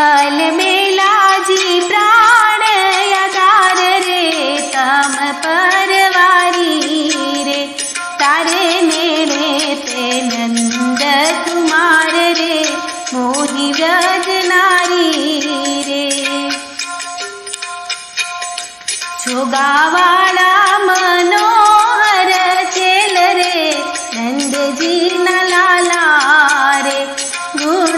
अलमेलाजी मेला जी प्राणगारे तम परवारीरे तारे मेरे ते नन्द कुमार रे मोहि गत नारीरे जोगावा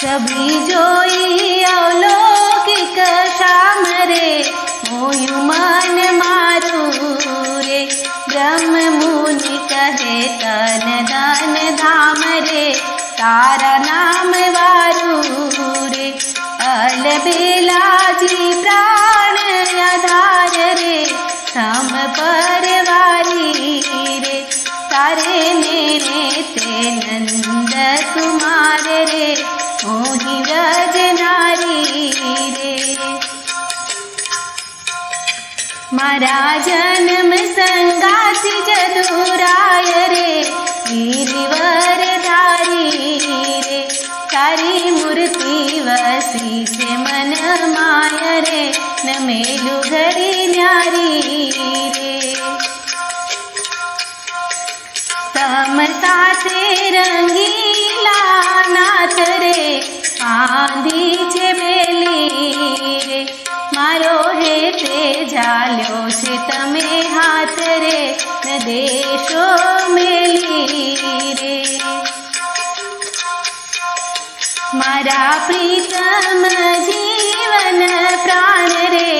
सभी जोई अवलौकिक शाम रे मोयु मन मारू रे। ब्रह्म मुनि कहे तन धन धाम रे तारा नाम वारू रे। अल अलबेला प्राण आधार रे सम परवारी रे। तारे ने ते नंद कुमार रे ज नारीरे मारा जन्म संगाति जदुराय रे। गिरिवर धारी रे। तारी मूर्ति वसी से मन माय रे। न मेलु घरी न्यारी रे। तम साथे रंगीला ना ઝાલ્યો છે તમે હાથ રે ન દેશો મેલી રે. મારા પ્રીતમ જીવન પ્રાણ રે,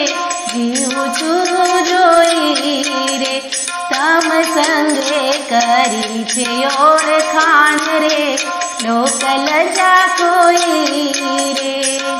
જીવું છું જોઈ રે. તમ સંગે કરી છે ઓળખાણ રે લોકલ જા કોઈ રે.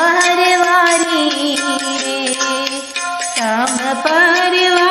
परिवार